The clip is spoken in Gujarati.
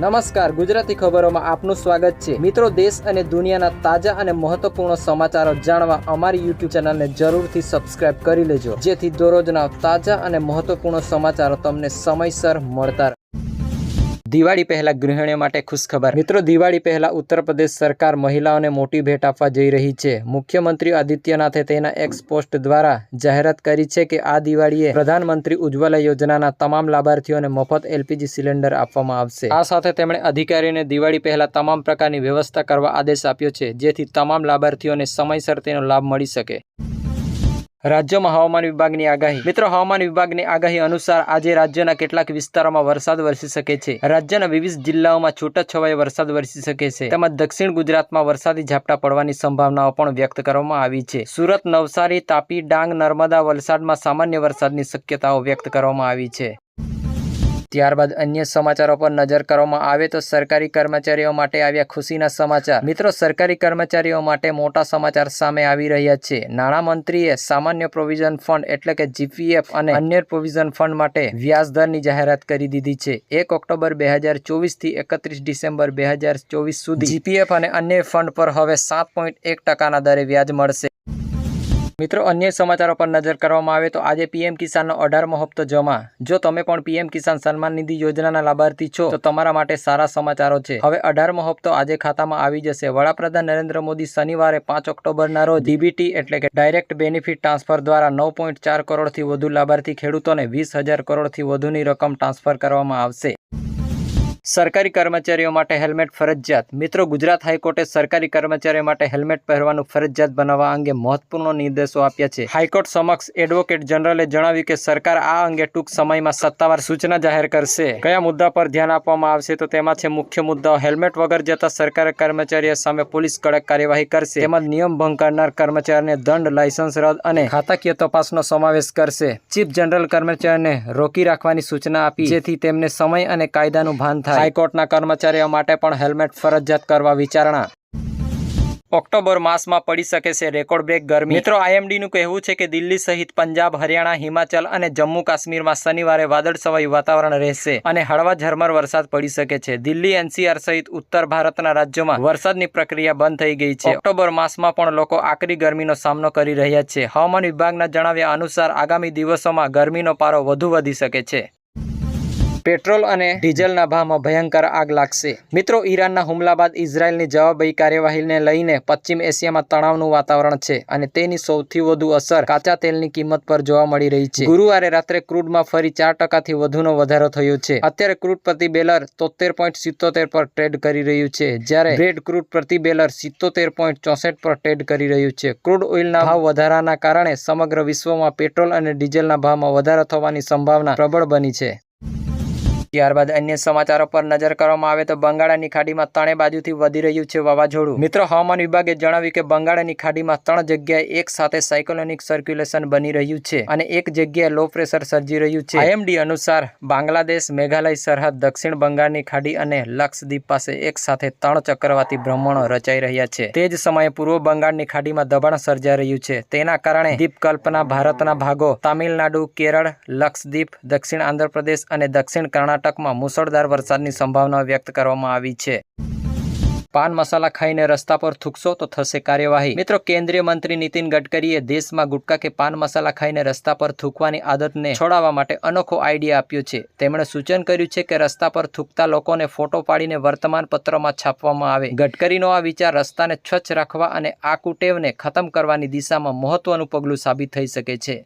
નમસ્કાર, ગુજરાતી ખબરોમાં આપનું સ્વાગત છે મિત્રો, દેશ અને દુનિયાના તાજા અને મહત્વપૂર્ણ સમાચારો જાણવા અમારી યુટ્યુબ ચેનલને જરૂરથી સબસ્ક્રાઇબ કરી લેજો જેથી દરરોજના તાજા અને મહત્વપૂર્ણ સમાચારો તમને સમયસર મળતા. દિવાળી પહેલા ગૃહિણીઓ માટે ખુશખબર. મિત્રો, દિવાળી પહેલા ઉત્તર પ્રદેશ સરકાર મહિલાઓને મોટી ભેટ આપવા જઈ રહી છે. મુખ્યમંત્રી આદિત્યનાથે તેના એક્સ પોસ્ટ દ્વારા જાહેરાત કરી છે કે આ દિવાળીએ પ્રધાનમંત્રી ઉજ્જવલા યોજનાના તમામ લાભાર્થીઓને મફત એલપીજી સિલિન્ડર આપવામાં આવશે. આ સાથે તેમણે અધિકારીઓને દિવાળી પહેલા તમામ પ્રકારની વ્યવસ્થા કરવા આદેશ આપ્યો છે, જેથી તમામ લાભાર્થીઓને સમયસર તેનો લાભ મળી શકે. રાજ્યમાં હવામાન વિભાગની આગાહી. મિત્રો, હવામાન વિભાગની આગાહી અનુસાર આજે રાજ્યના કેટલાક વિસ્તારોમાં વરસાદ વરસી શકે છે. રાજ્યના વિવિધ જિલ્લાઓમાં છૂટાછવાયે વરસાદ વરસી શકે છે. તેમજ દક્ષિણ ગુજરાતમાં વરસાદી ઝાપટા પડવાની સંભાવનાઓ પણ વ્યક્ત કરવામાં આવી છે. સુરત, નવસારી, તાપી, ડાંગ, નર્મદા વલસાડમાં સામાન્ય વરસાદની શક્યતાઓ વ્યક્ત કરવામાં આવી છે. ત્યારબાદ અન્ય સમાચારો પર નજર કરવામાં આવે તો સરકારી કર્મચારીઓ માટે આવ્યા ખુશીના સમાચાર. મિત્રો, સરકારી કર્મચારીઓ માટે મોટા સમાચાર સામે આવી રહ્યા છે. નાણામંત્રીએ સામાન્ય પ્રોવિઝન ફંડ એટલે કે જીપીએફ અને અન્ય પ્રોવિઝન ફંડ માટે વ્યાજ દરની જાહેરાત કરી દીધી છે. એક ઓક્ટોબર બે હજાર ચોવીસથી એકત્રીસ ડિસેમ્બર બે હજાર ચોવીસ સુધી જીપીએફ અને અન્ય ફંડ પર હવે સાત પોઈન્ટ એક ટકાના દરે વ્યાજ મળશે. મિત્રો, અન્ય સમાચારો પર નજર કરવામાં આવે તો આજે પીએમ કિસાનનો અઢારમો હપ્તો જમા. જો તમે પણ પીએમ કિસાન સન્માન નિધિ યોજનાના લાભાર્થી છો, તો તમારા માટે સારા સમાચારો છે. હવે અઢારમો હપ્તો આજે ખાતામાં આવી જશે. વડાપ્રધાન નરેન્દ્ર મોદી શનિવારે પાંચ ઓક્ટોબરના રોજ ડીબીટી એટલે કે ડાયરેક્ટ બેનિફિટ ટ્રાન્સફર દ્વારા નવ પોઈન્ટ ચાર કરોડથી વધુ લાભાર્થી ખેડૂતોને વીસ હજાર કરોડથી વધુની રકમ ટ્રાન્સફર કરવામાં આવશે. સરકારી કર્મચારીઓ માટે હેલ્મેટ ફરજિયાત. મિત્રો, ગુજરાત હાઈકોર્ટે સરકારી કર્મચારીઓ માટે હેલ્મેટ પહેરવાનું ફરજિયાત બનાવવા અંગે મહત્વપૂર્ણ નિર્દેશો આપ્યા છે. હાઈકોર્ટ સમક્ષ એડવોકેટ જનરલે જણાવ્યું કે સરકાર આ અંગે ટૂંક સમયમાં સત્તાવાર સૂચના જાહેર કરશે. કયા મુદ્દા પર ધ્યાન આપવામાં આવશે તો તેમાં છે મુખ્ય મુદ્દાઓ હેલ્મેટ વગર જતા સરકારી કર્મચારીઓ સામે પોલીસ કડક કાર્યવાહી કરશે. તેમજ નિયમ ભંગ કરનાર કર્મચારીને દંડ, લાયસન્સ રદ અને ખાતાકીય તપાસનો સમાવેશ કરશે. ચીફ જનરલ કર્મચારીને રોકી રાખવાની સૂચના આપી, જેથી તેમને સમય અને કાયદાનું ભાન થાય. હાઈકોર્ટના કર્મચારીઓ માટે પણ હેલ્મેટ ફરજિયાત કરવા વિચારણા. ઓક્ટોબર માસમાં પડી શકે છે રેકોર્ડ બ્રેક ગરમી. મિત્રો, આઈએમડીનું કહેવું છે કે દિલ્હી સહિત પંજાબ, હરિયાણા, હિમાચલ અને જમ્મુ કાશ્મીરમાં શનિવારે વાદળછવાયું વાતાવરણ રહેશે અને હળવા ઝરમર વરસાદ પડી શકે છે. દિલ્હી એનસીઆર સહિત ઉત્તર ભારતના રાજ્યોમાં વરસાદની પ્રક્રિયા બંધ થઈ ગઈ છે. ઓક્ટોબર માસમાં પણ લોકો આકરી ગરમીનો સામનો કરી રહ્યા છે. હવામાન વિભાગના જણાવ્યા અનુસાર આગામી દિવસોમાં ગરમીનો પારો વધુ વધી શકે છે. પેટ્રોલ અને ડીઝલના ભાવમાં ભયંકર આગ લાગશે. મિત્રો, ઈરાનના હુમલા બાદ ઇઝરાયલની જવાબી કાર્યવાહીને લઈને પશ્ચિમ એશિયામાં તણાવનું વાતાવરણ છે અને તેની સૌથી વધુ અસર કાચા તેલની કિંમત પર જોવા મળી રહી છે. ગુરુવારે રાત્રે ક્રૂડમાં ફરી ચાર ટકાથી વધુનો વધારો થયો છે. અત્યારે ક્રૂડ પ્રતિ બેલર તોતેર પર ટ્રેડ કરી રહ્યું છે, જ્યારે બ્રેડ ક્રૂડ પ્રતિ બેલર સિત્તોતેર પોઈન્ટ ચોસઠ પર ટ્રેડ કરી રહ્યું છે. ક્રૂડ ઓઇલના ભાવ વધારાના કારણે સમગ્ર વિશ્વમાં પેટ્રોલ અને ડીઝલના ભાવમાં વધારો થવાની સંભાવના પ્રબળ બની છે. ત્યારબાદ અન્ય સમાચારો પર નજર કરવામાં આવે તો બંગાળાની ખાડીમાં ત્રણે બાજુથી વધી રહ્યું છે વાવાઝોડું. મિત્રો, હવામાન વિભાગે જણાવ્યું કે બંગાળાની ખાડીમાં ત્રણ જગ્યાએ એક સાથે સાયકોલોનિક સર્ક્યુલેશન બની રહ્યું છે અને એક જગ્યાએ લો પ્રેશર સર્જી રહ્યું છે. આઈએમડી અનુસાર, બાંગ્લાદેશ, મેઘાલય, સરહદ, દક્ષિણ બંગાળની ખાડી અને લક્ષદ્વીપ પાસે એક સાથે ત્રણ ચક્રવાતી ભ્રમણો રચાઈ રહ્યા છે. તે જ સમયે પૂર્વ બંગાળની ખાડીમાં દબાણ સર્જાઈ રહ્યું છે. તેના કારણે દ્વીપકલ્પના ભારતના ભાગો તામિલનાડુ, કેરળ, લક્ષદ્વીપ, દક્ષિણ આંધ્રપ્રદેશ અને દક્ષિણ કર્ણાટક કર્ણાટકમાં મુસળધાર વરસાદની સંભાવના વ્યક્ત કરવામાં આવી છે. પાન મસાલા ખાઈને રસ્તા પર થૂકશો તો થશે કાર્યવાહી. મિત્રો, કેન્દ્રીય મંત્રી નીતિન ગડકરીએ દેશમાં ગુટકા કે પાન મસાલા ખાઈને રસ્તા પર થૂકવાની આદતને છોડાવવા માટે અનોખો આઈડિયા આપ્યો છે. તેમણે સૂચન કર્યું છે કે રસ્તા પર થૂકતા લોકોને ફોટો પાડીને વર્તમાન પત્રમાં છાપવામાં આવે. ગડકરીનો આ વિચાર રસ્તાને સ્વચ્છ રાખવા અને આ કુટેવને ખતમ કરવાની દિશામાં મહત્વનું પગલું સાબિત થઈ શકે છે.